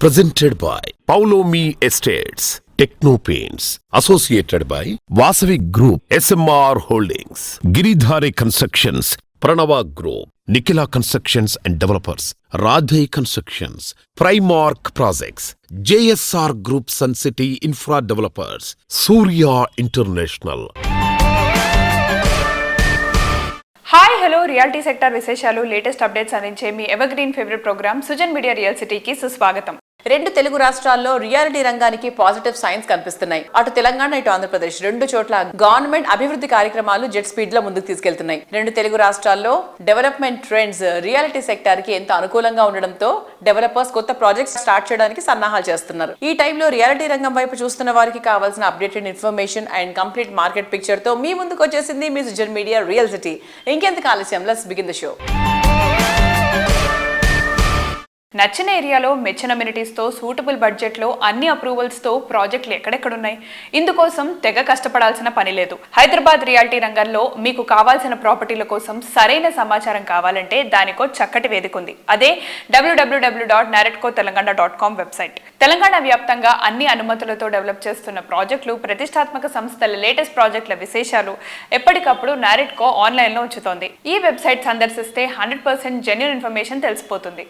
Presented by Paulomi estates techno paints associated by Vasavi group SMR holdings Giridhari constructions Pranava group Nikhila constructions and developers Radhe constructions Primark projects JSR group sun city infra developers Surya international hi hello reality sector విశేషాలు latest updates అందించే మీ evergreen favourite programme Sujan media real సిటీకి సుస్వాగతం రెండు తెలుగు రాష్ట్రాల్లో reality రంగానికి positive science కనిపిస్తున్నాయి. అటు తెలంగాణ ఇటు ఆంధ్రప్రదేశ్ రెండు చోట్ల గవర్నమెంట్ అభివృద్ధి కార్యక్రమాలు జెట్ స్పీడ్లో ముందుకు తీసుకెళ్తున్నాయి. రెండు తెలుగు రాష్ట్రాల్లో డెవలప్మెంట్ ట్రెండ్స్ రియాలిటీ సెక్టార్కి ఎంతో అనుకూలంగా ఉండడంతో డెవలపర్స్ కొత్త ప్రాజెక్ట్స్ స్టార్ట్ చేయడానికి సన్నాహాలు చేస్తున్నారు. ఈ టైంలో రియాలిటీ రంగం వైపు చూస్తున్న వారికి కావాల్సిన updated information and complete market పిక్చర్తో మీ ముందుకు వచ్చేసింది మీ సుజన్ మీడియా రియల్ సిటీ. ఇంకెందుకు ఆలస్యం? Let's begin the show. నచ్చిన ఏరియాలో మెచ్చిన అమ్యూనిటీస్తో సూటబుల్ బడ్జెట్లో అన్ని అప్రూవల్స్తో ప్రాజెక్టులు ఎక్కడెక్కడున్నాయి? ఇందుకోసం తెగ కష్టపడాల్సిన పని లేదు. హైదరాబాద్ రియాలిటీ రంగంలో మీకు కావాల్సిన ప్రాపర్టీల కోసం సరైన సమాచారం కావాలంటే దానికో చక్కటి వేదిక ఉంది. అదే W W W dot naredco Telangana dot com website. Telangana వ్యాప్తంగా అన్ని అనుమతులతో డెవలప్ చేస్తున్న ప్రాజెక్టులు ప్రతిష్టాత్మక సంస్థల లేటెస్ట్ ప్రాజెక్టుల విశేషాలు ఎప్పటికప్పుడు నారెట్కో ఆన్లైన్లో ఉంచుతోంది. ఈ వెబ్సైట్ సందర్శిస్తే హండ్రెడ్ పర్సెంట్ జెన్యున్ ఇన్ఫర్మేషన్ తెలిసిపోతుంది.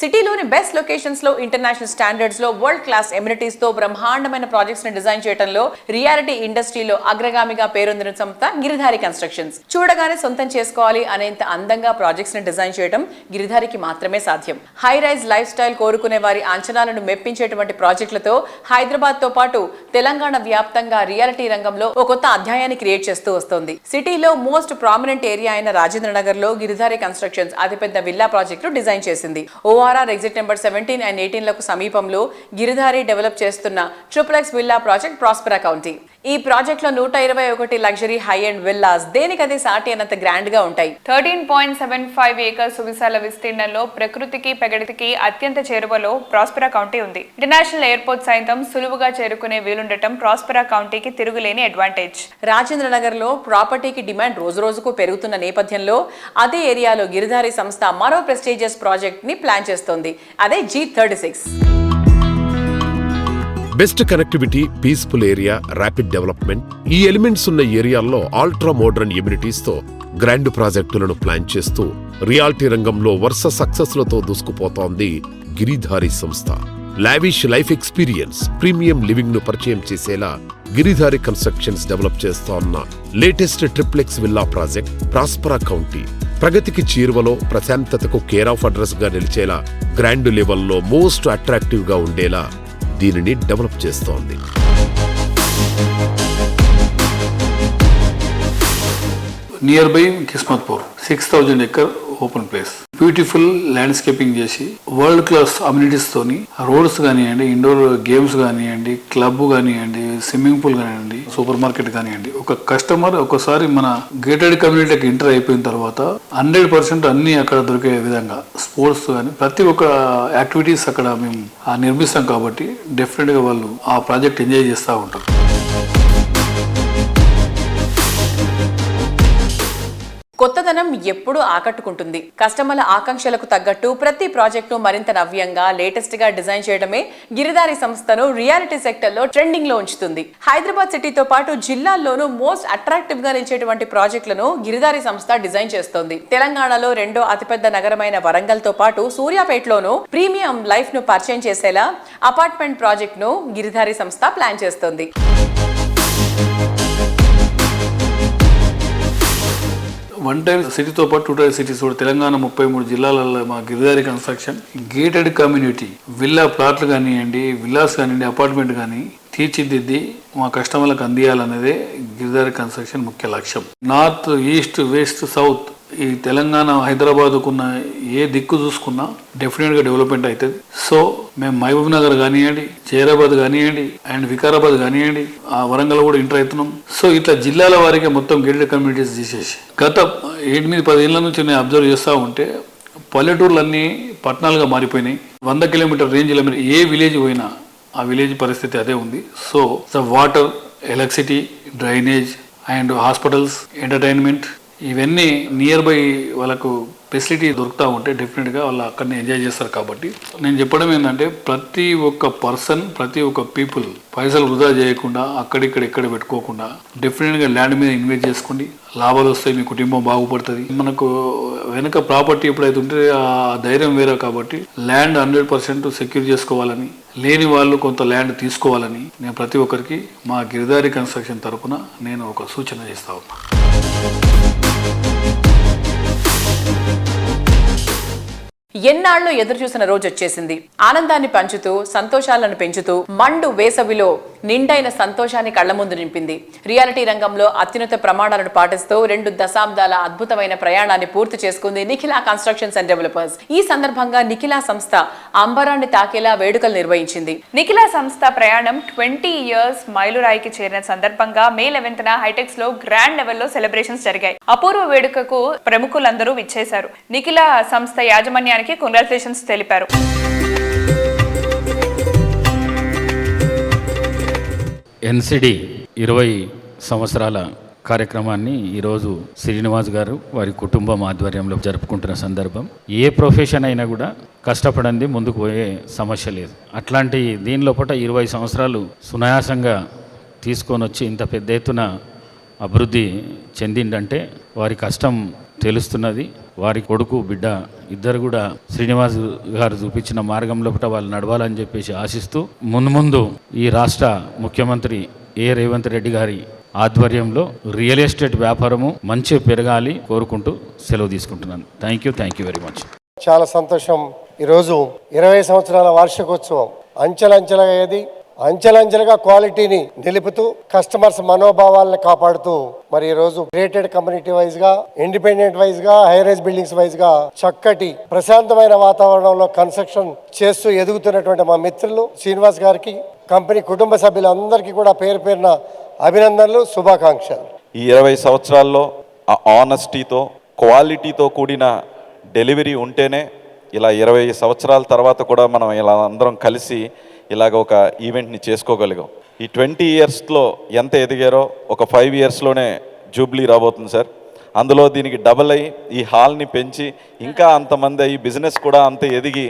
సిటీలోని బెస్ట్ లొకేషన్స్లో ఇంటర్నేషనల్ స్టాండర్డ్స్లో వరల్డ్ క్లాస్ ఎమ్యూనిటీస్తో బ్రహ్మాండమైన ప్రాజెక్ట్స్ని డిజైన్ చేయడంలో రియాలిటీ ఇండస్ట్రీలో అగ్రగామిగా పేరొందిన సంస్థ గిరిధారి కన్స్ట్రక్షన్స్ చూడగానే సొంతం చేసుకోవాలి అనేంత అందంగా ప్రాజెక్ట్స్ని డిజైన్ చేయడం గిరిధారికి మాత్రమే సాధ్యం. హై రైజ్ లైఫ్ స్టైల్ కోరుకునే వారి అంచనాలను మెప్పించేటువంటి ప్రాజెక్టులతో హైదరాబాద్తో పాటు తెలంగాణ వ్యాప్తంగా రియాలిటీ రంగంలో ఒక కొత్త అధ్యాయాన్ని క్రియేట్ చేస్తూ వస్తోంది. సిటీలో మోస్ట్ ప్రామినెంట్ ఏరియా అయిన రాజేంద్ర నగర్లో గిరిధారి కన్స్ట్రక్షన్స్ అతిపెద్ద విల్లా ప్రాజెక్టు డిజైన్ చేసింది. ORR exit number seventeen and ఎయిటీన్లకు సమీపంలో గిరిధారి డెవలప్ చేస్తున్న triplex villa project Prospera county ఈ ప్రాజెక్ట్లో నూట ఇరవై ఒకటి లగ్జరీ హై అండ్ విల్లాస్ దేనికదే సాటి అన్నంత గ్రాండ్గా ఉంటాయి? Thirteen point seven five acres సువిశాల విస్తీర్ణంలో ప్రకృతికి ప్రగతికి అత్యంత చేరువలో ప్రాస్పెరా కౌంటీ ఉంది. ఇంటర్నేషనల్ ఎయిర్పోర్ట్ సైతం సులువుగా చేరుకునే వీలుండటం ప్రాస్పెరా కౌంటీకి తిరుగులేని అడ్వాంటేజ్. రాజేంద్ర నగర్లో ప్రాపర్టీకి డిమాండ్ రోజు రోజుకు పెరుగుతున్న నేపథ్యంలో అదే ఏరియాలో గిరిధారి సంస్థ మరో ప్రెస్టీజియస్ ప్రాజెక్ట్ని ప్లాన్ చేస్తోంది. అదే G thirty six. Best connectivity peaceful area rapid development ఈ ఎలిమెంట్స్ ఉన్న ఏరియాల్లో ఆల్ట్రా మోడర్న్ ఎమ్యూనిటీస్తో గ్రాండ్ ప్రాజెక్టులను ప్లాన్ చేస్తూ రియాలిటీ రంగంలో వరుస సక్సెస్లతో దూసుకుపోతోంది గిరిధారి సంస్థ. లావిష్ లైఫ్ ఎక్స్పీరియన్స్ ప్రీమియం లివింగ్ను పరిచయం చేసేలా గిరిధారి కన్స్ట్రక్షన్స్ డెవలప్ చేస్తోన్న latest triplex villa project Prospera county ప్రగతికి చీరువలో ప్రశాంతతకు కేర్ ఆఫ్ అడ్రస్గా నిలిచేలా గ్రాండ్ లెవెల్లో మోస్ట్ అట్రాక్టివ్గా ఉండేలా దీనిని డెవలప్ చేస్తోంది. Nearby Kismatpur six thousand acre open place beautiful landscaping చేసి వరల్డ్ క్లాస్ అమ్యూనిటీస్ తోని రోడ్స్ కానివ్వండి ఇండోర్ గేమ్స్ కానివ్వండి క్లబ్ కానివ్వండి స్విమ్మింగ్ పూల్ కానివ్వండి సూపర్ మార్కెట్ కానివ్వండి ఒక కస్టమర్ ఒకసారి మన గేటెడ్ కమ్యూనిటీకి ఎంటర్ అయిపోయిన తర్వాత హండ్రెడ్ పర్సెంట్ అన్ని అక్కడ దొరికే విధంగా స్పోర్ట్స్ కానీ ప్రతి ఒక్క యాక్టివిటీస్ అక్కడ మేము ఆ నిర్మిస్తాం కాబట్టి డెఫినెట్గా వాళ్ళు ఆ ప్రాజెక్ట్ ఎంజాయ్ చేస్తూ ఉంటారు. కొత్తదనం ఎప్పుడూ ఆకట్టుకుంటుంది. కస్టమర్ల ఆకాంక్షలకు తగ్గట్టు ప్రతి ప్రాజెక్టును మరింత నవ్యంగా లేటెస్ట్గా డిజైన్ చేయడమే గిరిదారి సంస్థను రియాలిటీ సెక్టర్లో ట్రెండింగ్లో ఉంచుతుంది. హైదరాబాద్ సిటీతో పాటు జిల్లాల్లోనూ మోస్ట్ అట్రాక్టివ్గా నిలిచేటువంటి ప్రాజెక్టులను గిరిదారి సంస్థ డిజైన్ చేస్తోంది. తెలంగాణలో రెండో అతిపెద్ద నగరమైన వరంగల్తో పాటు సూర్యాపేటలోనూ ప్రీమియం లైఫ్ను పరిచయం చేసేలా అపార్ట్మెంట్ ప్రాజెక్ట్ను గిరిధారి సంస్థ ప్లాన్ చేస్తోంది. వన్ టైం సిటీతో పాటు టూ టైర్ సిటీస్ కూడా తెలంగాణ ముప్పై మూడు జిల్లాలలో మా Giridhari construction gated community villa ప్లాట్లు కానివ్వండి విల్లాస్ కానివ్వండి అపార్ట్మెంట్ కానీ తీర్చిదిద్ది మా కస్టమర్లకు అందియాలనేదే గిరిదారి కన్స్ట్రక్షన్ ముఖ్య లక్ష్యం. నార్త్ ఈస్ట్ వెస్ట్ సౌత్ ఈ తెలంగాణ హైదరాబాద్కున్న ఏ దిక్కు చూసుకున్నా డెఫినెట్గా డెవలప్మెంట్ అవుతుంది. సో మేము మహబూబ్ నగర్ కానివ్వండి జైరాబాద్ కానివ్వండి అండ్ వికారాబాద్ కానివ్వండి ఆ వరంగల్ కూడా ఎంటర్ అవుతున్నాం. సో ఇట్లా జిల్లాల వారికి మొత్తం గేటెడ్ కమ్యూనిటీస్ తీసేసి గత ఎనిమిది పదేళ్ళ నుంచి నేను అబ్జర్వ్ చేస్తూ ఉంటే పల్లెటూర్లన్నీ పట్టణాలుగా మారిపోయినాయి. వంద కిలోమీటర్ రేంజ్లో మీరు ఏ విలేజ్ పోయినా ఆ విలేజ్ పరిస్థితి అదే ఉంది. So the water electricity drainage and hospitals entertainment ఇవన్నీ నియర్ బై వాళ్ళకు ఫెసిలిటీ దొరుకుతూ ఉంటే డెఫినెట్గా వాళ్ళు అక్కడనే ఎంజాయ్ చేస్తారు కాబట్టి. నేను చెప్పడం ఏంటంటే ప్రతి ఒక్క పర్సన్ ప్రతి ఒక్క పీపుల్ పైసలు వృధా చేయకుండా అక్కడిక్కడ ఎక్కడ పెట్టుకోకుండా డెఫినెట్గా ల్యాండ్ మీద ఇన్వెస్ట్ చేసుకోండి. లాభాలు వస్తాయి మీ కుటుంబం బాగుపడుతుంది. మనకు వెనక ప్రాపర్టీ ఎప్పుడైతే ఉంటే ఆ ధైర్యం వేరే కాబట్టి ల్యాండ్ హండ్రెడ్ పర్సెంట్ సెక్యూర్ చేసుకోవాలని లేని వాళ్ళు కొంత ల్యాండ్ తీసుకోవాలని నేను ప్రతి ఒక్కరికి మా గిరిదారి కన్స్ట్రక్షన్ తరపున నేను ఒక సూచన చేస్తా ఉన్నా. ఎన్నాళ్ళు ఎదురు చూసిన రోజు వచ్చేసింది ఆనందాన్ని పంచుతూ సంతోషాలను పెంచుతూ మండు వేసవిలో నిండైన సంతోషాన్ని కళ్ళ ముందు నింపింది. రియాలిటీ రంగంలో అత్యున్నత ప్రమాణాలను పాటిస్తూ రెండు దశాబ్దాల అద్భుతమైన ప్రయాణాన్ని పూర్తి చేసుకుంది నిఖిలా కన్స్ట్రక్షన్స్ అండ్ డెవలపర్స్. ఈ సందర్భంగా నిఖిలా సంస్థ అంబరాన్ని తాకేలా వేడుకలు నిర్వహించింది. నిఖిలా సంస్థ ప్రయాణం ట్వంటీ ఇయర్స్ మైలురాయికి చేరిన సందర్భంగా మే లెవెన్త్ హైటెక్స్లో గ్రాండ్ లెవెల్లో సెలబ్రేషన్స్ జరిగాయి. అపూర్వ వేడుకకు ప్రముఖులందరూ విచ్చేశారు. నిఖిలా సంస్థ యాజమాన్యానికి కంగ్రాచులేషన్స్ తెలిపారు. ఎన్సిడి ఇరవై సంవత్సరాల కార్యక్రమాన్ని ఈరోజు శ్రీనివాస్ గారు వారి కుటుంబం ఆధ్వర్యంలో జరుపుకుంటున్న సందర్భం. ఏ ప్రొఫెషన్ అయినా కూడా కష్టపడింది ముందుకు పోయే సమస్య లేదు. అట్లాంటి దీని లోపల ఇరవై సంవత్సరాలు సునాయాసంగా తీసుకొని వచ్చి ఇంత పెద్ద ఎత్తున అభివృద్ధి చెందిందంటే వారి కష్టం తెలుస్తున్నది. వారి కొడుకు బిడ్డ ఇద్దరు కూడా శ్రీనివాస్ గారు చూపించిన మార్గంలో వాళ్ళు నడవాలని చెప్పేసి ఆశిస్తూ ముందు ముందు ఈ రాష్ట్ర ముఖ్యమంత్రి ఏ రేవంత్ రెడ్డి గారి ఆధ్వర్యంలో రియల్ ఎస్టేట్ వ్యాపారము మంచి పెరగాలి కోరుకుంటూ సెలవు తీసుకుంటున్నాను. Thank you thank you very much చాలా సంతోషం. ఈరోజు ఇరవై సంవత్సరాల వార్షికోత్సవం అంచెలంచెలగా ఏది అంచెలంచెలుగా క్వాలిటీని నిలుపుతూ కస్టమర్స్ మనోభావాలను కాపాడుతూ మరి ఈ రోజు క్రియేటెడ్ కమ్యూనిటీ వైజ్గా ఇండిపెండెంట్ వైజ్గా హైరేజ్ బిల్డింగ్స్ వైజ్గా చక్కటి ప్రశాంతమైన వాతావరణంలో కన్స్ట్రక్షన్ చేస్తూ ఎదుగుతున్నటువంటి మా మిత్రులు శ్రీనివాస్ గారికి కంపెనీ కుటుంబ సభ్యులందరికీ కూడా పేరు పేరున అభినందనలు శుభాకాంక్షలు. ఈ ఇరవై సంవత్సరాల్లో ఆ ఆనెస్టీతో క్వాలిటీతో కూడిన డెలివరీ ఉంటేనే ఇలా ఇరవై సంవత్సరాల తర్వాత కూడా మనం ఇలా అందరం కలిసి ఇలాగ ఒక ఈవెంట్ని చేసుకోగలిగాం. ఈ ట్వంటీ ఇయర్స్లో ఎంత ఎదిగారో ఒక ఫైవ్ ఇయర్స్లోనే జూబ్లీ రాబోతుంది సార్. అందులో దీనికి డబల్ అయ్యి ఈ హాల్ని పెంచి ఇంకా అంతమంది అయ్యి బిజినెస్ కూడా అంత ఎదిగి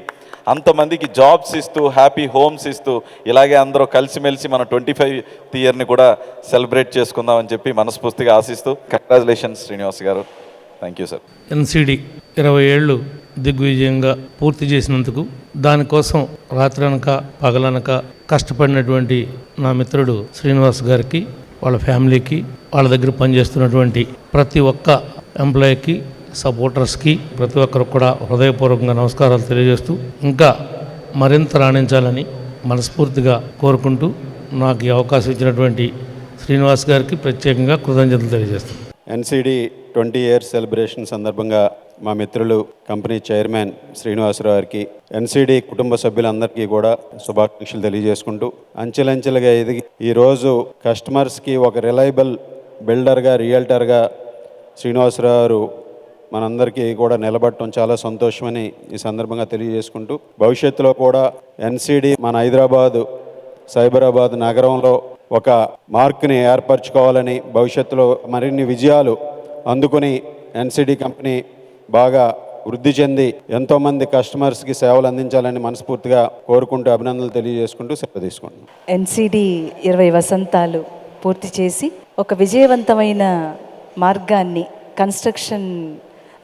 అంతమందికి జాబ్స్ ఇస్తూ హ్యాపీ హోమ్స్ ఇస్తూ ఇలాగే అందరూ కలిసిమెలిసి మన ట్వంటీ ఫైవ్ ఇయర్ని కూడా సెలబ్రేట్ చేసుకుందామని చెప్పి మనస్ఫూర్తిగా ఆశిస్తూ కంగ్రాచులేషన్స్ శ్రీనివాస్ గారు. Thank you sir. ఎన్సిడి ఇరవై ఏళ్ళు దిగ్విజయంగా పూర్తి చేసినందుకు దానికోసం రాత్రనక పగలనక కష్టపడినటువంటి నా మిత్రుడు శ్రీనివాస్ గారికి వాళ్ళ ఫ్యామిలీకి వాళ్ళ దగ్గర పనిచేస్తున్నటువంటి ప్రతి ఒక్క ఎంప్లాయీకి సపోర్టర్స్కి ప్రతి ఒక్కరికి కూడా హృదయపూర్వకంగా నమస్కారాలు తెలియజేస్తూ ఇంకా మరింత రాణించాలని మనస్ఫూర్తిగా కోరుకుంటూ నాకు ఈ అవకాశం ఇచ్చినటువంటి శ్రీనివాస్ గారికి ప్రత్యేకంగా కృతజ్ఞతలు తెలియజేస్తాను ఎన్సిడి ట్వంటీ ఇయర్స్ సెలబ్రేషన్ సందర్భంగా మా మిత్రులు కంపెనీ చైర్మన్ శ్రీనివాసరావు గారికి ఎన్సీడీ కుటుంబ సభ్యులందరికీ కూడా శుభాకాంక్షలు తెలియజేసుకుంటూ అంచెలంచెలుగా ఎదిగి ఈరోజు కస్టమర్స్కి ఒక రిలయబుల్ బిల్డర్గా రియల్టర్గా శ్రీనివాసరావు గారు మనందరికీ కూడా నిలబడటం చాలా సంతోషమని ఈ సందర్భంగా తెలియజేసుకుంటూ భవిష్యత్తులో కూడా ఎన్సీడీ మన హైదరాబాదు సైబరాబాద్ నగరంలో ఒక మార్క్ని ఏర్పరచుకోవాలని భవిష్యత్తులో మరిన్ని విజయాలు అందుకుని ఎన్సీడీ కంపెనీ బాగా వృద్ధి చెంది ఎంతోమంది కస్టమర్స్కి సేవలు అందించాలని మనస్ఫూర్తిగా కోరుకుంటూ అభినందనలు తెలియజేసుకుంటూ సెలవు తీసుకుంటున్నాం. ఎన్సిడి ఇరవై వసంతాలు పూర్తి చేసి ఒక విజయవంతమైన మార్గాన్ని కన్స్ట్రక్షన్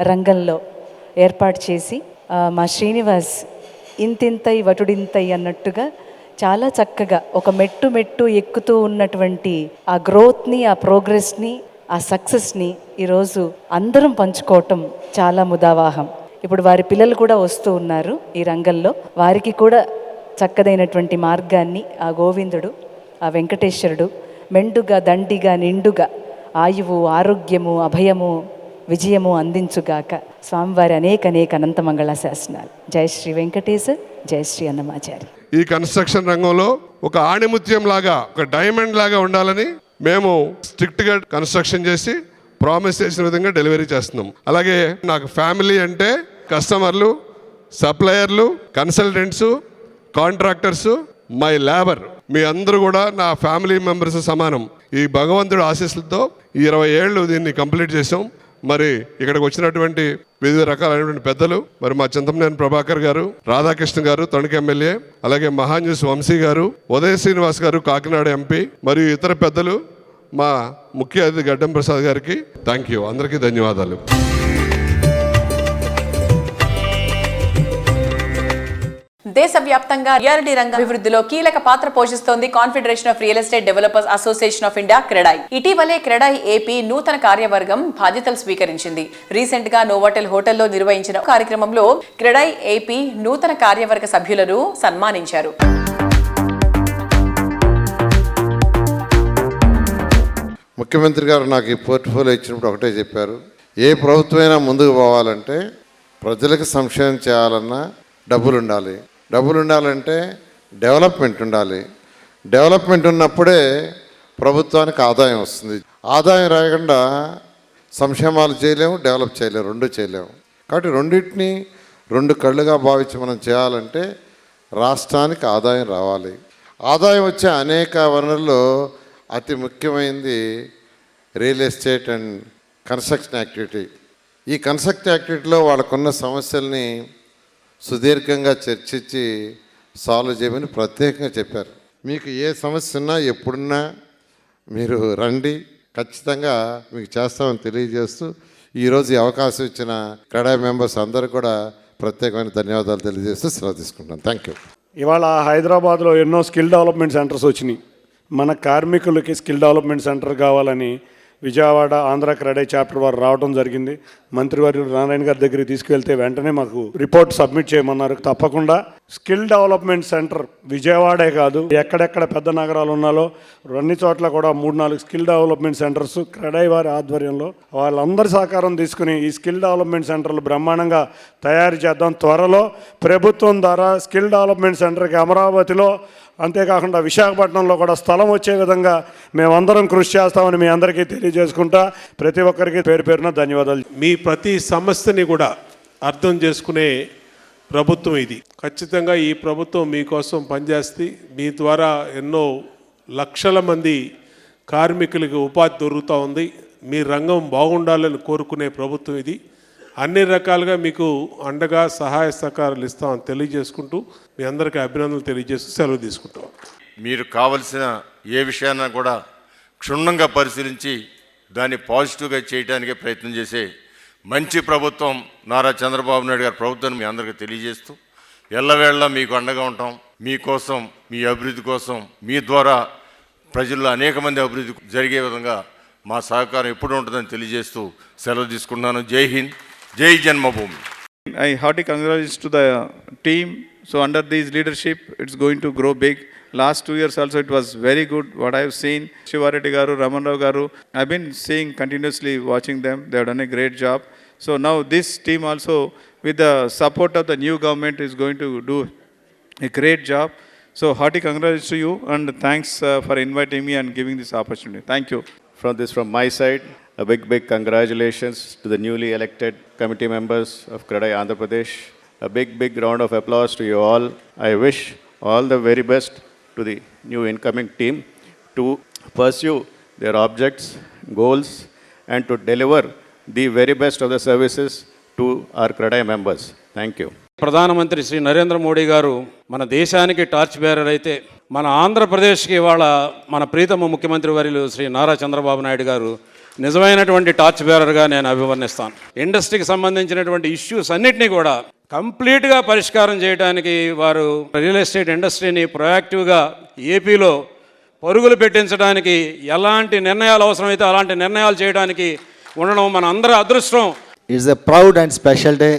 రంగంలో ఏర్పాటు చేసి మా శ్రీనివాస్ ఇంతింతై వటుడింతై అన్నట్టుగా చాలా చక్కగా ఒక మెట్టు మెట్టు ఎక్కుతూ ఉన్నటువంటి ఆ గ్రోత్ని ఆ ప్రోగ్రెస్ని ఆ సక్సెస్ని ఈరోజు అందరం పంచుకోవటం చాలా ముదావాహం. ఇప్పుడు వారి పిల్లలు కూడా వస్తూ ఉన్నారు ఈ రంగంలో. వారికి కూడా చక్కదైనటువంటి మార్గాన్ని ఆ గోవిందుడు ఆ వెంకటేశ్వరుడు మెండుగా దండిగా నిండుగా ఆయువు ఆరోగ్యము అభయము విజయము అందించుగాక స్వామివారి అనేక అనేక అనంత మంగళ శాసనాలు జయ శ్రీ వెంకటేశ జయ శ్రీ అన్నమాచారి. ఈ కన్స్ట్రక్షన్ రంగంలో ఒక ఆణిముత్యం లాగా ఒక డైమండ్ లాగా ఉండాలని మేము స్ట్రిక్ట్గా కన్స్ట్రక్షన్ చేసి ప్రామిస్ చేసిన విధంగా డెలివరీ చేస్తున్నాం. అలాగే నాకు ఫ్యామిలీ అంటే కస్టమర్లు సప్లయర్లు కన్సల్టెంట్స్ కాంట్రాక్టర్స్ మై లేబర్. మీ అందరూ కూడా నా ఫ్యామిలీ మెంబర్స్ సమానం. ఈ భగవంతుడు ఆశీస్సులతో ఈ ఇరవై ఏళ్ళు దీన్ని కంప్లీట్ చేసాం మరి ఇక్కడికి వచ్చినటువంటి వివిధ రకాలైనటువంటి పెద్దలు మరి మా చింతమనేని ప్రభాకర్ గారు రాధాకృష్ణ గారు తణుకు ఎమ్మెల్యే అలాగే మహాన్యూస్ వంశీ గారు ఉదయ శ్రీనివాస్ గారు కాకినాడ ఎంపీ మరియు ఇతర పెద్దలు మా ముఖ్య అతిథి గడ్డం ప్రసాద్ గారికి థ్యాంక్ యూ అందరికీ ధన్యవాదాలు. దేశవ్యాప్తంగా రియాలిటీ రంగ అభివృద్ధిలో కీలక పాత్ర పోషిస్తోంది confederation of real estate developers association of India CREDAI. ఇటీవలే క్రెడాయ్ ఏపీ నూతన కార్యవర్గం బాధ్యతలు స్వీకరించింది. రీసెంట్గా నోవాటెల్ హోటల్లో నిర్వహించిన కార్యక్రమంలో క్రెడాయ్ ఏపీ నూతన కార్యవర్గ సభ్యులను సన్మానించారు. ముఖ్యమంత్రి గారు నాకు ఈ పోర్ట్ఫోలియో ఇచ్చినప్పుడు ఒకటే చెప్పారు. ఏ ప్రభుత్వమైనా ముందుకు పోవాలంటే ప్రజలకు సంక్షేమం చేయాలన్నా డబ్బులు ఉండాలి డబ్బులు ఉండాలంటే డెవలప్మెంట్ ఉండాలి. డెవలప్మెంట్ ఉన్నప్పుడే ప్రభుత్వానికి ఆదాయం వస్తుంది. ఆదాయం రాకుండా సంక్షేమాలు చేయలేము డెవలప్ చేయలేము రెండు చేయలేము. కాబట్టి రెండింటిని రెండు కళ్ళుగా భావించి మనం చేయాలంటే రాష్ట్రానికి ఆదాయం రావాలి. ఆదాయం వచ్చే అనేక వనరుల్లో అతి ముఖ్యమైనది real estate and construction activity. ఈ కన్స్ట్రక్ట్ యాక్టివిటీలో వాళ్ళకున్న సమస్యల్ని సుదీర్ఘంగా చర్చించి సాల్వ్ చేయమని ప్రత్యేకంగా చెప్పారు. మీకు ఏ సమస్య ఉన్నా ఎప్పుడున్నా మీరు రండి. ఖచ్చితంగా మీకు చేస్తామని తెలియజేస్తూ ఈరోజు ఈ అవకాశం ఇచ్చిన కడా మెంబర్స్ అందరూ కూడా ప్రత్యేకమైన ధన్యవాదాలు తెలియజేస్తూ సెలవు తీసుకుంటాను థ్యాంక్ యూ ఇవాళ హైదరాబాద్లో ఎన్నో స్కిల్ డెవలప్మెంట్ సెంటర్స్ వచ్చినాయి. మన కార్మికులకి స్కిల్ డెవలప్మెంట్ సెంటర్ కావాలని విజయవాడ ఆంధ్ర క్రెడై చాప్టర్ వారు రావడం జరిగింది. మంత్రివర్యులు నారాయణ గారి దగ్గరికి తీసుకెళ్తే వెంటనే మాకు రిపోర్ట్ సబ్మిట్ చేయమన్నారు. తప్పకుండా స్కిల్ డెవలప్మెంట్ సెంటర్ విజయవాడే కాదు ఎక్కడెక్కడ పెద్ద నగరాలు ఉన్నాలో అన్ని చోట్ల కూడా మూడు నాలుగు స్కిల్ డెవలప్మెంట్ సెంటర్స్ క్రెడై వారి ఆధ్వర్యంలో వాళ్ళందరి సహకారం తీసుకుని ఈ స్కిల్ డెవలప్మెంట్ సెంటర్లు బ్రహ్మాండంగా తయారు చేద్దాం. త్వరలో ప్రభుత్వం ద్వారా స్కిల్ డెవలప్మెంట్ సెంటర్కి అమరావతిలో అంతేకాకుండా విశాఖపట్నంలో కూడా స్థలం వచ్చే విధంగా మేమందరం కృషి చేస్తామని మీ అందరికీ తెలియజేసుకుంటా ప్రతి ఒక్కరికి పేరు పేరున ధన్యవాదాలు. మీ ప్రతి సమస్యని కూడా అర్థం చేసుకునే ప్రభుత్వం ఇది. ఖచ్చితంగా ఈ ప్రభుత్వం మీకోసం పనిచేస్తే మీ ద్వారా ఎన్నో లక్షల మంది కార్మికులకు ఉపాధి దొరుకుతూ ఉంది. మీ రంగం బాగుండాలని కోరుకునే ప్రభుత్వం ఇది. అన్ని రకాలుగా మీకు అండగా సహాయ సహకారాలు ఇస్తామని తెలియజేసుకుంటూ మీ అందరికీ అభినందనలు తెలియజేస్తూ సెలవు తీసుకుంటాం. మీరు కావలసిన ఏ విషయాన్ని కూడా క్షుణ్ణంగా పరిశీలించి దాన్ని పాజిటివ్గా చేయడానికే ప్రయత్నం చేసే మంచి ప్రభుత్వం నారా చంద్రబాబు నాయుడు గారి ప్రభుత్వాన్ని మీ అందరికీ తెలియజేస్తూ ఎల్లవేళ మీకు అండగా ఉంటాం. మీకోసం మీ అభివృద్ధి కోసం మీ ద్వారా ప్రజల్లో అనేక మంది అభివృద్ధి జరిగే విధంగా మా సహకారం ఎప్పుడు ఉంటుందని తెలియజేస్తూ సెలవు తీసుకున్నాను జై Hind. Jai Janmabhoomi. I hearty congratulations to the team. So under this leadership, it's going to grow big. Last two years also, it was very good. What I have seen, Shivareti Garu, Raman Rao Garu, I've been seeing continuously, watching them. They have done a great job. So now this team also, with the support of the new government, is going to do a great job. So hearty congratulations to you and thanks uh, for inviting me and giving this opportunity. Thank you. From this, from my side, a big, big congratulations to the newly elected committee members of Kradai Andhra Pradesh. A big, big round of applause to you all. I wish all the very best to the new incoming team to pursue their objects, goals, and to deliver the very best of the services to our Kradai members. Thank you. ప్రధానమంత్రి శ్రీ నరేంద్ర మోడీ గారు మన దేశానికి torch bearer అయితే మన ఆంధ్రప్రదేశ్కి ఇవాళ మన ప్రీతమ ముఖ్యమంత్రి వర్యులు శ్రీ నారా చంద్రబాబు నాయుడు గారు నిజమైనటువంటి టార్చ్ బేరర్గా నేను అభివర్ణిస్తాను. ఇండస్ట్రీకి సంబంధించినటువంటి ఇష్యూస్ అన్నిటినీ కూడా కంప్లీట్గా పరిష్కారం చేయడానికి వారు రియల్ ఎస్టేట్ ఇండస్ట్రీని ప్రొయాక్టివ్గా ఏపీలో పరుగులు పెట్టించడానికి ఎలాంటి నిర్ణయాలు అవసరమైతే అలాంటి నిర్ణయాలు చేయడానికి ఉండడం మన అందరి అదృష్టం. Is a proud and special day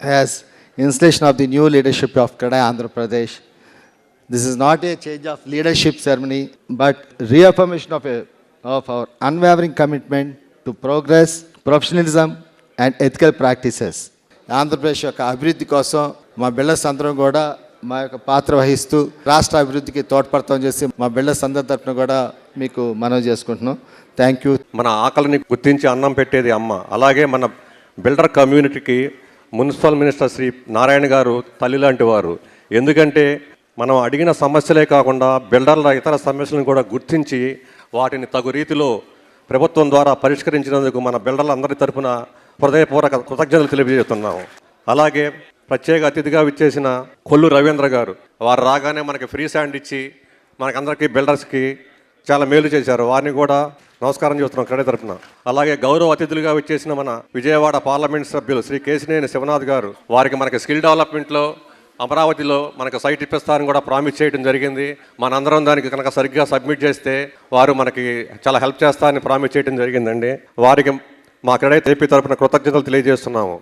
has institution of the new leadership of kada Andhra Pradesh this is not a change of leadership ceremony but reaffirmation of of, of our unwavering commitment to progress, professionalism, and ethical practices. Andhra Pradesh యొక్క అభివృద్ధి కోసం మా builders అందరం కూడా మా యొక్క పాత్ర వహిస్తూ రాష్ట్ర అభివృద్ధికి తోడ్పడతాం చేసి మా బిల్డర్స్ అందరి తరఫున కూడా మీకు మనవి చేసుకుంటున్నాం. థ్యాంక్ యూ మన ఆకలిని గుర్తించి అన్నం పెట్టేది అమ్మ. అలాగే మన బిల్డర్ కమ్యూనిటీకి మున్సిపల్ మినిస్టర్ శ్రీ నారాయణ గారు తల్లి లాంటి వారు. ఎందుకంటే మనం అడిగిన సమస్యలే కాకుండా బిల్డర్ల ఇతర సమస్యలను కూడా గుర్తించి వాటిని తగు రీతిలో ప్రభుత్వం ద్వారా పరిష్కరించినందుకు మన బిల్డర్లందరి తరపున హృదయపూర్వక కృతజ్ఞతలు తెలియజేస్తున్నాము. అలాగే ప్రత్యేక అతిథిగా విచ్చేసిన కొల్లు రవీంద్ర గారు వారు రాగానే మనకి ఫ్రీ శాండ్ ఇచ్చి మనకందరికీ బిల్డర్స్కి చాలా మేలు చేశారు. వారిని కూడా నమస్కారం చేస్తున్నాం క్రెడిట్ తరపున. అలాగే గౌరవ అతిథులుగా వచ్చేసిన మన విజయవాడ పార్లమెంట్ సభ్యులు శ్రీ కేసినేని శివనాథ్ గారు వారికి మనకి స్కిల్ డెవలప్మెంట్లో అమరావతిలో మనకు సైట్ ఇప్పిస్తారని కూడా ప్రామిస్ చేయడం జరిగింది. మనందరం దానికి కనుక సరిగ్గా సబ్మిట్ చేస్తే వారు మనకి చాలా హెల్ప్ చేస్తారని ప్రామిస్ చేయడం జరిగిందండి. వారికి మా క్రెడిట్ ఏపీ తరఫున కృతజ్ఞతలు తెలియజేస్తున్నాము.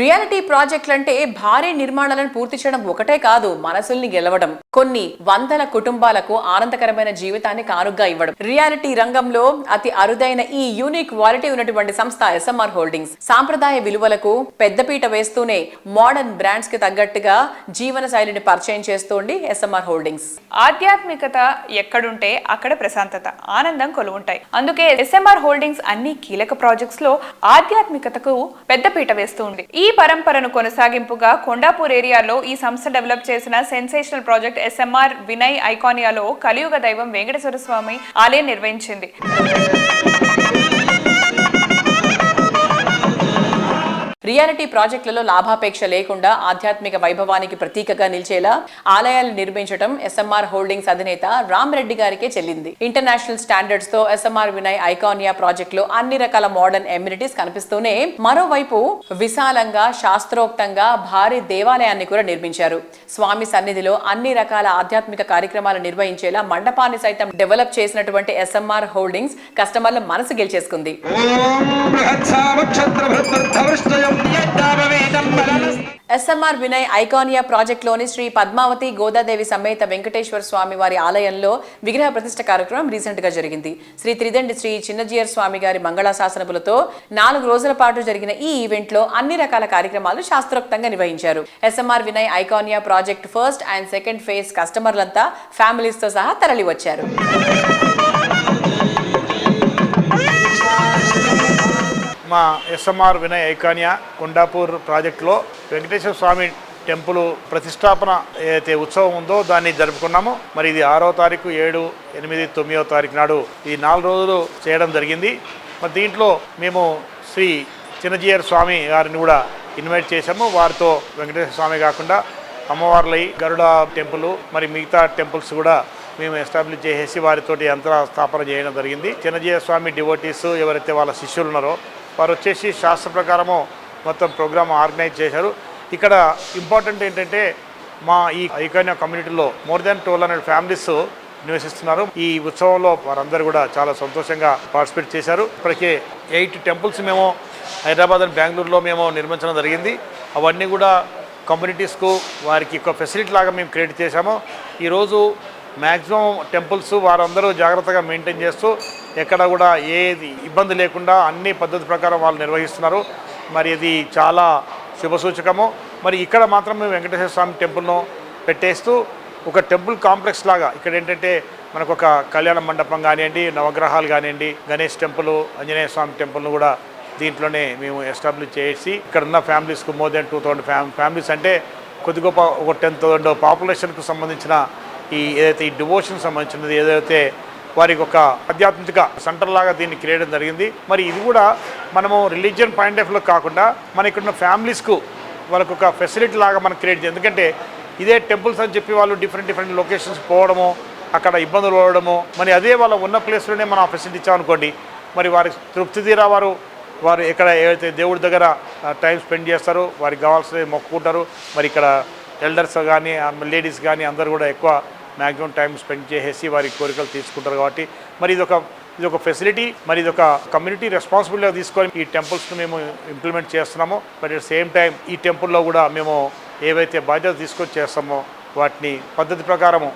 రియాలిటీ ప్రాజెక్టులు అంటే భారీ నిర్మాణాలను పూర్తి చేయడం ఒకటే కాదు మనసుల్ని గెలవడం. కొన్ని వందల కుటుంబాలకు ఆనందకరమైన జీవితాన్ని కానుగ్గా ఇవ్వడం. రియాలిటీ రంగంలో అతి అరుదైన ఈ యూనిక్ క్వాలిటీ ఉన్నటువంటి సంస్థ ఎస్ఎంఆర్ హోల్డింగ్స్ సాంప్రదాయ విలువలకు పెద్దపీట వేస్తూనే మోడర్న్ బ్రాండ్స్కి తగ్గట్టుగా జీవన శైలిని పరిచయం చేస్తోంది ఎస్ఎంఆర్ హోల్డింగ్స్ ఆధ్యాత్మికత ఎక్కడుంటే అక్కడ ప్రశాంతత ఆనందం కొలువుంటాయి. అందుకే ఎస్ఎంఆర్ హోల్డింగ్స్ అన్ని కీలక ప్రాజెక్ట్స్లో ఆధ్యాత్మికతకు పెద్దపీట వేస్తుంది. ఈ పరంపరను కొనసాగింపుగా కొండాపూర్ ఏరియాలో ఈ సంస్థ డెవలప్ చేసిన సెన్సేషనల్ ప్రాజెక్ట్ ఎస్ఎంఆర్ వినయ్ ఐకానియాలో కలియుగ దైవం వెంకటేశ్వర స్వామి ఆలయం నిర్వహించింది. రియాలిటీ ప్రాజెక్టులలో లాభాపేక్ష లేకుండా ఆధ్యాత్మిక వైభవానికి ప్రతీకగా నిలిచేలా ఆలయాలు నిర్మించడం ఎస్ఎంఆర్ హోల్డింగ్స్ అధినేత రామ్ రెడ్డి గారికే చెల్లింది. ఇంటర్నేషనల్ స్టాండర్డ్స్తో ఎస్ఎంఆర్ వినయ్ ఐకానియా ప్రాజెక్ట్లో అన్ని రకాల మోడర్న్ ఎమ్యూనిటీస్ కనిపిస్తూనే మరోవైపు విశాలంగా శాస్త్రోక్తంగా భారీ దేవాలయాన్ని కూడా నిర్మించారు. స్వామి సన్నిధిలో అన్ని రకాల ఆధ్యాత్మిక కార్యక్రమాలు నిర్వహించేలా మండపాన్ని సైతం డెవలప్ చేసినటువంటి ఎస్ఎంఆర్ హోల్డింగ్స్ కస్టమర్ల మనసు గెలిచేసుకుంది. ఎస్ఎంఆర్ వినయ్ ఐకానియా ప్రాజెక్టులోని శ్రీ పద్మావతి గోదాదేవి సమేత వెంకటేశ్వర స్వామి వారి ఆలయంలో విగ్రహ ప్రతిష్ట కార్యక్రమం రీసెంట్గా జరిగింది. శ్రీ త్రిదండి శ్రీ చిన్నజీయర్ స్వామి గారి మంగళాశాసనములతో నాలుగు రోజుల పాటు జరిగిన ఈ ఈవెంట్లో అన్ని రకాల కార్యక్రమాలు శాస్త్రోక్తంగా నిర్వహించారు. SMR Vinay Iconia project first and second phase కస్టమర్లంతా ఫ్యామిలీస్తో సహా తరలి మా ఎస్ఎంఆర్ వినయ్ ఐకాన్య కొండాపూర్ ప్రాజెక్టులో వెంకటేశ్వర స్వామి టెంపుల్ ప్రతిష్టాపన ఏదైతే ఉత్సవం ఉందో దాన్ని జరుపుకున్నాము మరి ఇది ఆరో తారీఖు ఏడు ఎనిమిది తొమ్మిదో తారీఖు నాడు ఈ నాలుగు రోజులు చేయడం జరిగింది. మరి దీంట్లో మేము శ్రీ చిన్నజీయర్ స్వామి గారిని కూడా ఇన్వైట్ చేశాము. వారితో వెంకటేశ్వర స్వామి కాకుండా అమ్మవార్లై గరుడ టెంపుల్ మరి మిగతా టెంపుల్స్ కూడా మేము ఎస్టాబ్లిష్ చేసేసి వారితోటి యంత్ర స్థాపన చేయడం జరిగింది. చిన్నజీయ స్వామి డివోటీస్ ఎవరైతే వాళ్ళ శిష్యులు ఉన్నారో వారు వచ్చేసి శాస్త్ర ప్రకారము మొత్తం ప్రోగ్రామ్ ఆర్గనైజ్ చేశారు. ఇక్కడ ఇంపార్టెంట్ ఏంటంటే మా ఈ ఐకాన్య కమ్యూనిటీలో more than twelve hundred families నివసిస్తున్నారు. ఈ ఉత్సవంలో వారందరూ కూడా చాలా సంతోషంగా పార్టిసిపేట్ చేశారు. ఇప్పటికే ఎయిట్ టెంపుల్స్ మేము హైదరాబాద్ అండ్ బెంగళూరులో మేము నిర్మించడం జరిగింది. అవన్నీ కూడా కమ్యూనిటీస్కు వారికి ఒక ఫెసిలిటీ లాగా మేము క్రియేట్ చేశాము. ఈరోజు మ్యాక్సిమం టెంపుల్స్ వారందరూ జాగ్రత్తగా మెయింటైన్ చేస్తూ ఎక్కడ కూడా ఏది ఇబ్బంది లేకుండా అన్ని పద్ధతి ప్రకారం వాళ్ళు నిర్వహిస్తున్నారు. మరి ఇది చాలా శుభసూచకము మరి ఇక్కడ మాత్రం మేము వెంకటేశ్వర స్వామి టెంపుల్ను పెట్టేస్తూ ఒక టెంపుల్ కాంప్లెక్స్ లాగా ఇక్కడ ఏంటంటే మనకు ఒక కళ్యాణ మండపం కానివ్వండి నవగ్రహాలు కానివ్వండి గణేష్ టెంపుల్ ఆంజనేయ స్వామి టెంపుల్ను కూడా దీంట్లోనే మేము ఎస్టాబ్లిష్ చేసి ఇక్కడ ఉన్న ఫ్యామిలీస్కు more than two thousand families అంటే కొద్ది గొప్ప ఒక టెన్ థౌసండ్ పాపులేషన్కు సంబంధించిన ఈ ఏదైతే ఈ డివోషన్ సంబంధించినది ఏదైతే వారికి ఒక ఆధ్యాత్మిక సెంటర్ లాగా దీన్ని క్రియడం జరిగింది. మరి ఇది కూడా మనము రిలీజియన్ పాయింట్ ఆఫ్ వ్యూ కాకుండా మన ఇక్కడున్న ఫ్యామిలీస్కు వాళ్ళకు ఒక ఫెసిలిటీ లాగా మనం క్రియేట్ చేయాలి. ఎందుకంటే ఇదే టెంపుల్స్ అని చెప్పి వాళ్ళు డిఫరెంట్ డిఫరెంట్ లొకేషన్స్ పోవడము అక్కడ ఇబ్బందులు పడడము. మరి అదే వాళ్ళ ఉన్న ప్లేస్లోనే మనం ఆ ఫెసిలిటీ ఇచ్చామనుకోండి మరి వారి తృప్తి తీరా వారు వారు ఇక్కడ ఏదైతే దేవుడి దగ్గర టైం స్పెండ్ చేస్తారో వారికి కావాల్సినవి మొక్కుకుంటారు. మరి ఇక్కడ ఎల్డర్స్ కానీ లేడీస్ కానీ అందరూ కూడా ఎక్కువ మ్యాక్సిమం టైం స్పెండ్ చేసేసి వారి కోరికలు తీసుకుంటారు కాబట్టి మరి ఇది ఒక ఇది ఒక ఫెసిలిటీ మరి ఇది ఒక కమ్యూనిటీ రెస్పాన్సిబిలిటీగా తీసుకొని ఈ టెంపుల్స్ను మేము ఇంప్లిమెంట్ చేస్తున్నాము. బట్ అట్ సేమ్ టైం ఈ టెంపుల్లో కూడా మేము ఏవైతే బాధ్యత తీసుకొని చేస్తామో వాటిని పద్ధతి ప్రకారము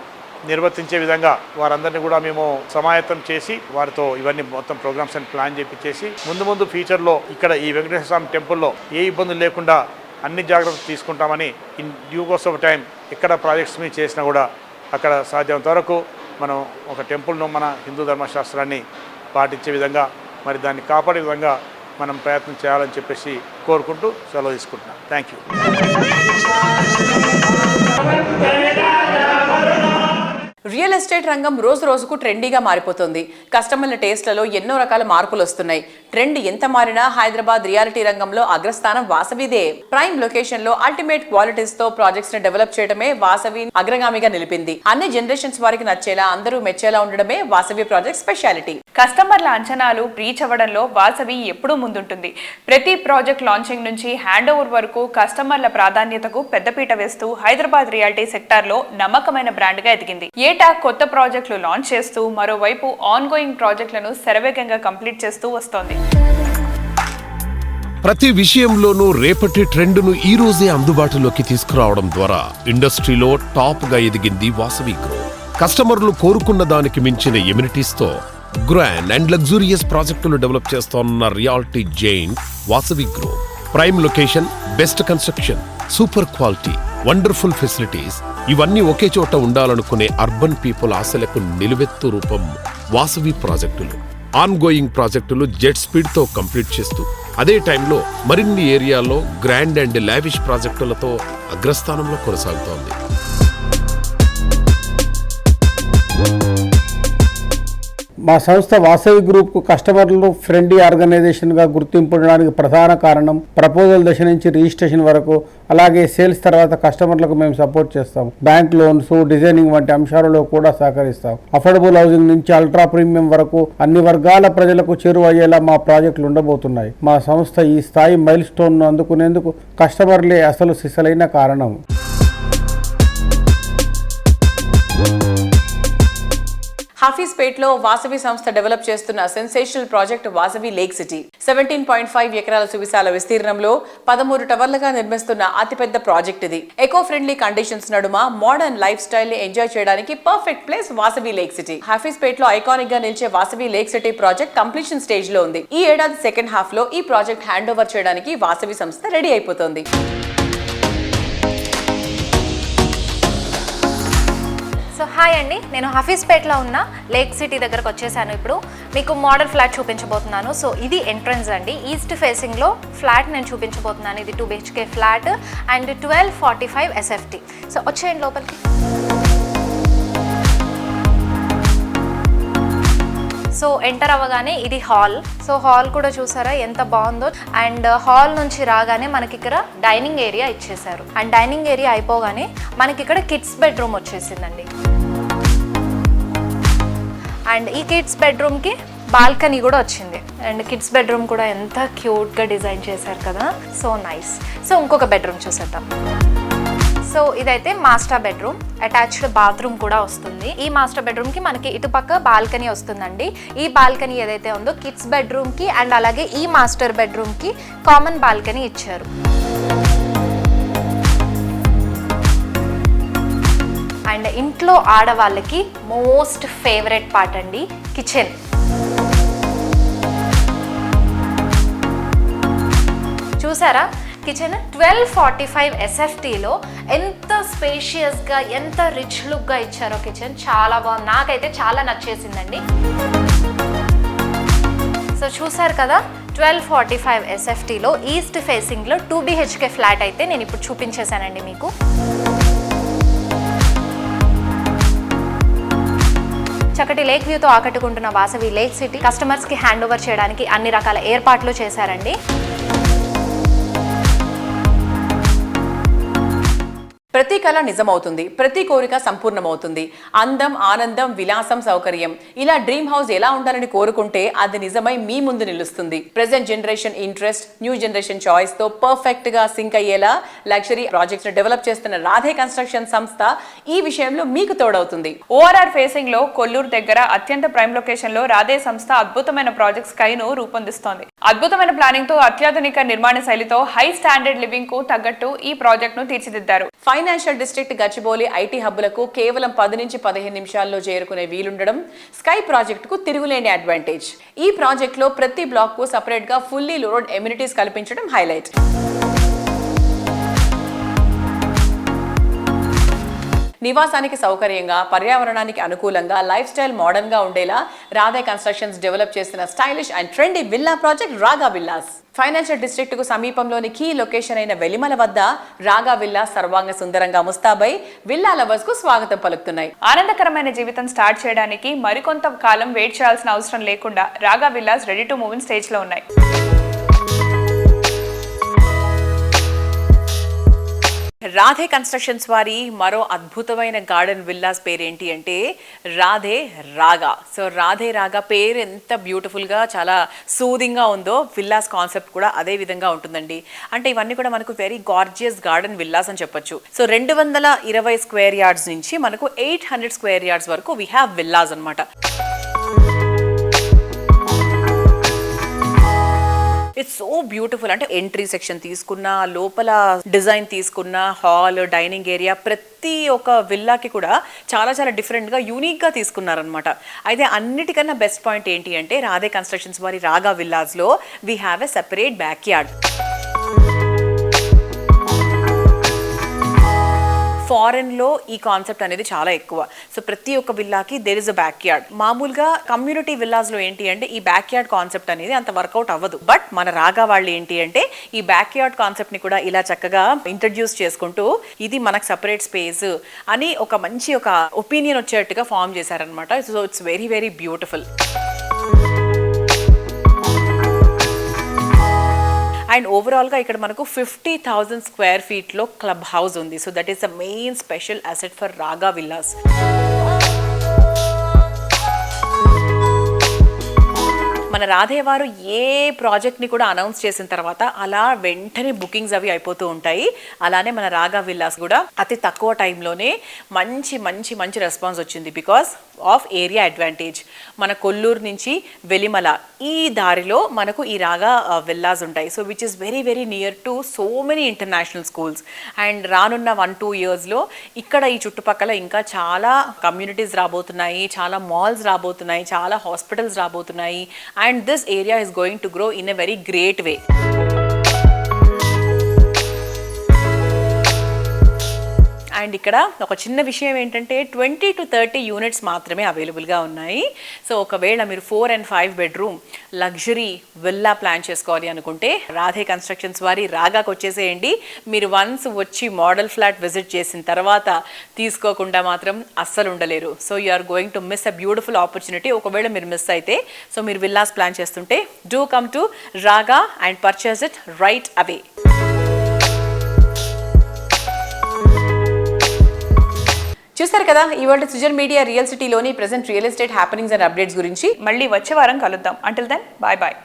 నిర్వర్తించే విధంగా వారందరినీ కూడా మేము సమాయత్తం చేసి వారితో ఇవన్నీ మొత్తం ప్రోగ్రామ్స్ అని ప్లాన్ చేపించేసి ముందు ముందు ఫ్యూచర్లో ఇక్కడ ఈ వెంకటేశ్వర స్వామి టెంపుల్లో ఏ ఇబ్బందులు లేకుండా అన్ని జాగ్రత్తలు తీసుకుంటామని in due course of time ఎక్కడ ప్రాజెక్ట్స్ మీద చేసినా కూడా అక్కడ సాధ్యమంత వరకు మనం ఒక టెంపుల్ను మన హిందూ ధర్మశాస్త్రాన్ని పాటించే విధంగా మరి దాన్ని కాపాడే విధంగా మనం ప్రయత్నం చేయాలని చెప్పేసి కోరుకుంటూ సెలవు తీసుకుంటున్నాను. థ్యాంక్ యూ రియల్ ఎస్టేట్ రంగం రోజు రోజుకు ట్రెండీగా మారిపోతుంది. కస్టమర్ల టేస్ట్లలో ఎన్నో రకాల మార్పులు వస్తున్నాయి. ట్రెండ్ ఎంత మారినా హైదరాబాద్ రియాలిటీ రంగంలో అగ్రస్థానం వాసవిదే. ప్రైమ్ లొకేషన్లో అల్టిమేట్ క్వాలిటీస్తో ప్రాజెక్ట్స్ని డెవలప్ చేయడమే వాసవి అగ్రగామిగా నిలిపింది. అన్ని జనరేషన్స్ వారికి నచ్చేలా అందరూ మెచ్చేలా ఉండడమే వాసవి ప్రాజెక్ట్ స్పెషాలిటీ. కస్టమర్ల అంచనాలు రీచ్ అవ్వడంలో వాసవి ఎప్పుడూ ముందుంటుంది. ప్రతి ప్రాజెక్ట్ లాంచింగ్ నుంచి హ్యాండ్ ఓవర్ వరకు కస్టమర్ల ప్రాధాన్యతకు పెద్దపీట వేస్తూ హైదరాబాద్ రియాలిటీ సెక్టార్లో నమ్మకమైన బ్రాండ్గా ఎదిగింది. ఏటా కొత్త ప్రాజెక్టులు లాంచ్ చేస్తూ మరోవైపు ఆన్ గోయింగ్ ప్రాజెక్టులను శరవేగంగా కంప్లీట్ చేస్తూ వస్తోంది. ప్రతి విషయంలోనూ రేపటి ట్రెండ్ను ఈ రోజే అందుబాటులోకి తీసుకురావడం ద్వారా ఇండస్ట్రీలో టాప్గా ఎదిగింది వాసవి గ్రూప్ కస్టమర్లు కోరుకున్న దానికి మించిన ఎమ్యూనిటీస్తో గ్రాండ్ అండ్ లగ్జూరియస్ ప్రాజెక్టులు డెవలప్ చేస్తోన్న reality Jain Vasavi grow prime location best construction super quality wonderful facilities ఇవన్నీ ఒకే చోట ఉండాలనుకునే అర్బన్ పీపుల్ ఆశలకు నిలువెత్తు రూపం వాసవి ప్రాజెక్టులు ఆన్ గోయింగ్ ప్రాజెక్టులు జెట్ స్పీడ్తో కంప్లీట్ చేస్తూ అదే టైంలో మరిన్ని ఏరియాల్లో గ్రాండ్ అండ్ లావిష్ ప్రాజెక్టులతో అగ్రస్థానంలో కొనసాగుతోంది. మా సంస్థ వాసవి గ్రూప్కు కస్టమర్లు ఫ్రెండ్లీ ఆర్గనైజేషన్గా గుర్తింపడానికి ప్రధాన కారణం ప్రపోజల్ దశ నుంచి రిజిస్ట్రేషన్ వరకు అలాగే సేల్స్ తర్వాత కస్టమర్లకు మేము సపోర్ట్ చేస్తాం. బ్యాంక్ లోన్స్ డిజైనింగ్ వంటి అంశాలలో కూడా సహకరిస్తాం. అఫోర్డబుల్ హౌసింగ్ నుంచి అల్ట్రా ప్రీమియం వరకు అన్ని వర్గాల ప్రజలకు చేరువయ్యేలా మా ప్రాజెక్టులు ఉండబోతున్నాయి. మా సంస్థ ఈ స్థాయి మైల్ స్టోన్ను అందుకునేందుకు కస్టమర్లే అసలు సిసలైన కారణం. హఫీస్పేట్లో వాసవి సంస్థ డెవలప్ చేస్తున్న sensational project Vasavi lake city. Seventeen point five ఎకరాల సువిశాల విస్తీర్ణంలో పదమూడు టవర్లుగా నిర్మిస్తున్న అతిపెద్ద ప్రాజెక్ట్ ఇది. ఎకో ఫ్రెండ్లీ కండిషన్స్ నడుమ మోడర్న్ లైఫ్ స్టైల్ని ఎంజాయ్ చేయడానికి perfect place Vasavi lake city. హఫీస్పేట్లో ఐకానిక్గా నిలిచే Vasavi lake city project completion స్టేజ్లో ఉంది. ఈ ఏడాది సెకండ్ హాఫ్లో ఈ ప్రాజెక్ట్ హ్యాండ్ ఓవర్ చేయడానికి వాసవి సంస్థ రెడీ అయిపోతుంది. సో హాయ్ అండి. నేను హఫీస్పేట్లో ఉన్న లేక్ సిటీ దగ్గరకు వచ్చేసాను ఇప్పుడు. మీకు మోడల్ ఫ్లాట్ చూపించబోతున్నాను. సో ఇది ఎంట్రన్స్ అండి. ఈస్ట్ ఫేసింగ్లో ఫ్లాట్ నేను చూపించబోతున్నాను. ఇది two BHK flat and twelve forty five SFT so వచ్చేయండి లోపలికి. సో ఎంటర్ అవ్వగానే ఇది హాల్. సో హాల్ కూడా చూసారా? ఎంత బాగుందో. అండ్ హాల్ నుంచి రాగానే మనకి ఇక్కడ డైనింగ్ ఏరియా ఇచ్చేసారు అండ్ డైనింగ్ ఏరియా అయిపోగానే మనకి ఇక్కడ కిడ్స్ బెడ్రూమ్ వచ్చేసిందండి. అండ్ ఈ కిడ్స్ బెడ్రూమ్కి బాల్కనీ కూడా వచ్చింది. అండ్ కిడ్స్ బెడ్రూమ్ కూడా ఎంత క్యూట్గా డిజైన్ చేశారు కదా. So nice. సో ఇంకొక బెడ్రూమ్ చూసేద్దాం. సో ఇదైతే మాస్టర్ బెడ్రూమ్. అటాచ్డ్ బాత్రూమ్ కూడా వస్తుంది. ఈ మాస్టర్ బెడ్రూమ్కి మనకి ఇటుపక్క బాల్కనీ వస్తుందండి. ఈ బాల్కనీ ఏదైతే ఉందో కిడ్స్ బెడ్రూమ్కి అండ్ అలాగే ఈ మాస్టర్ బెడ్రూమ్కి కామన్ బాల్కనీ ఇచ్చారు. అండ్ ఇంట్లో ఆడవాళ్ళకి మోస్ట్ ఫేవరెట్ పార్ట్ అండి కిచెన్. చూసారా? కిచెన్ ట్వెల్వ్ ఫార్టీ ఫైవ్ ఎస్ఎఫ్టీలో ఎంత స్పేషియస్గా ఎంత రిచ్ లుక్గా ఇచ్చారో కిచెన్. చాలా బాగుంది నాకైతే చాలా నచ్చేసిందండి. సో చూసారు కదా? ట్వెల్వ్ ఫార్టీ ఫైవ్ ఎస్ఎఫ్టీలో ఈస్ట్ ఫేసింగ్లో టూ బీహెచ్కే ఫ్లాట్ అయితే నేను ఇప్పుడు చూపించేశానండి మీకు. చక్కటి లేక్ వ్యూతో ఆకట్టుకుంటున్న వాసవి లేక్ సిటీ కస్టమర్స్కి హ్యాండ్ ఓవర్ చేయడానికి అన్ని రకాల ఏర్పాట్లు చేశారండి. ప్రతి కళ నిజమవుతుంది. ప్రతి కోరిక సంపూర్ణమవుతుంది. అందం ఆనందం విలాసం సౌకర్యం. ఇలా డ్రీమ్ హౌస్ ఎలా ఉండాలని కోరుకుంటే అది నిజమై మీ ముందు నిలుస్తుంది. Present generation interest new generation చాయిస్తో పర్ఫెక్ట్గా సింక్ అయ్యేలా లగ్జరీ ప్రాజెక్ట్స్ డెవలప్ చేస్తున్న రాధే కన్స్ట్రక్షన్ సంస్థ ఈ విషయంలో మీకు తోడవుతుంది. ఓఆర్ఆర్ ఫేసింగ్లో కొల్లూరు దగ్గర అత్యంత ప్రైమ్ లొకేషన్లో రాధే సంస్థ అద్భుతమైన ప్రాజెక్ట్ స్కైను రూపొందిస్తోంది. అద్భుతమైన ప్లానింగ్తో అత్యాధునిక నిర్మాణ శైలితో హై స్టాండర్డ్ లివింగ్కు తగ్గట్టు ఈ ప్రాజెక్ట్ను తీర్చిదిద్దారు ఫైనాన్షియల్ డిస్ట్రిక్ట్ గచ్చిబౌలి ఐటీ హబ్బులకు కేవలం పది నుంచి పదిహేను నిమిషాల్లో చేరుకునే వీలుండడం స్కై ప్రాజెక్టుకు తిరుగులేని అడ్వాంటేజ్. ఈ ప్రాజెక్ట్లో ప్రతి బ్లాక్కు గా ఫుల్లీ లోడ్ ఎమ్యూనిటీస్ కల్పించడం హైలైట్. నివాసానికి సౌకర్యంగా పర్యావరణానికి అనుకూలంగా లైఫ్ స్టైల్ మోడర్న్గా ఉండేలా రాధే కన్స్ట్రక్షన్స్ డెవలప్ చేసిన stylish and trendy villa project Raga villas. Financial డిస్ట్రిక్ట్కు సమీపంలోని కీ లొకేషన్ అయిన వెలిమల వద్ద రాగా విల్లా సర్వాంగ సుందరంగా ముస్తాబై విల్లా లవర్స్కు స్వాగతం పలుకుతున్నాయి. ఆనందకరమైన జీవితం స్టార్ట్ చేయడానికి మరికొంత కాలం వెయిట్ చేయాల్సిన అవసరం లేకుండా Raga villas ready to move in స్టేజ్లో ఉన్నాయి. రాధే కన్స్ట్రక్షన్స్ వారి మరో అద్భుతమైన గార్డెన్ విల్లాస్ పేరేంటి అంటే రాధే రాగా. సో రాధే రాగా పేరు ఎంత బ్యూటిఫుల్గా చాలా సూదింగ్గా ఉందో విల్లాస్ కాన్సెప్ట్ కూడా అదే విధంగా ఉంటుందండి. అంటే ఇవన్నీ కూడా మనకు వెరీ గార్జియస్ గార్డెన్ విల్లాస్ అని చెప్పొచ్చు. సో రెండు వందల ఇరవై స్క్వేర్ యార్డ్స్ నుంచి మనకు ఎయిట్ హండ్రెడ్ స్క్వేర్ యార్డ్స్ వరకు వీ హ్యావ్ విల్లాస్ అనమాట ఇట్స్ సో బ్యూటిఫుల్ అంటే ఎంట్రీ సెక్షన్ తీసుకున్న లోపల డిజైన్ తీసుకున్న హాల్ డైనింగ్ ఏరియా ప్రతి ఒక్క విల్లాకి కూడా చాలా చాలా డిఫరెంట్గా యూనిక్గా తీసుకున్నారనమాట అయితే అన్నిటికన్నా బెస్ట్ పాయింట్ ఏంటి అంటే రాధే కన్స్ట్రక్షన్స్ వారి రాగా విల్లాస్లో we have a separate back yard ఫారెన్లో ఈ కాన్సెప్ట్ అనేది చాలా ఎక్కువ. సో ప్రతి ఒక్క విల్లాకి there is a back yard మామూలుగా కమ్యూనిటీ విల్లాస్లో ఏంటి అంటే ఈ బ్యాక్ యార్డ్ కాన్సెప్ట్ అనేది అంత వర్కౌట్ అవ్వదు. బట్ మన రాగా వాళ్ళు ఏంటి అంటే ఈ బ్యాక్ యార్డ్ కాన్సెప్ట్ని కూడా ఇలా చక్కగా ఇంట్రడ్యూస్ చేసుకుంటూ ఇది మనకు సపరేట్ స్పేస్ అని ఒక మంచి ఒక ఒపీనియన్ వచ్చేట్టుగా ఫామ్ చేశారనమాట so it's very very beautiful and ఓవరాల్గా ఇక్కడ మనకు ఫిఫ్టీ థౌజండ్ స్క్వేర్ ఫీట్లో క్లబ్ హౌస్ ఉంది. So that is the main special asset for Raga villas. మన రాధే వారు ఏ ప్రాజెక్ట్ని కూడా అనౌన్స్ చేసిన తర్వాత అలా వెంటనే బుకింగ్స్ అవి అయిపోతూ ఉంటాయి. అలానే మన రాగా విల్లాస్ కూడా అతి తక్కువ టైంలోనే మంచి మంచి మంచి రెస్పాన్స్ వచ్చింది బికాస్ ఆఫ్ ఏరియా అడ్వాంటేజ్ మన కొల్లూరు నుంచి వెలిమల ఈ దారిలో మనకు ఈ రాగా విల్లాస్ ఉంటాయి. So which is very very near to so many international schools and రానున్న వన్ టూ ఇయర్స్లో ఇక్కడ ఈ చుట్టుపక్కల ఇంకా చాలా కమ్యూనిటీస్ రాబోతున్నాయి చాలా మాల్స్ రాబోతున్నాయి చాలా హాస్పిటల్స్ రాబోతున్నాయి. and this area is going to grow in a very great way. And ఇక్కడ ఒక చిన్న విషయం ఏంటంటే ట్వంటీ టు థర్టీ యూనిట్స్ మాత్రమే అవైలబుల్గా ఉన్నాయి. సో ఒకవేళ మీరు four and five bedroom luxury villa plan చేసుకోవాలి అనుకుంటే రాధే కన్స్ట్రక్షన్స్ వారి రాగాకు వచ్చేసేయండి. మీరు వన్స్ వచ్చి మోడల్ ఫ్లాట్ విజిట్ చేసిన తర్వాత తీసుకోకుండా మాత్రం అస్సలు ఉండలేరు. So you are going to miss a beautiful opportunity. ఒకవేళ మీరు మిస్ అయితే సో మీరు విల్లాస్ ప్లాన్ చేస్తుంటే do come to Raga and purchase it right away. చూస్తారు కదా ఇవాళ సుజన్ మీడియా రియల్ సిటీలోని present real estate happenings and updates గురించి. మళ్ళీ వచ్చే వారం కలుద్దాం. Until then bye bye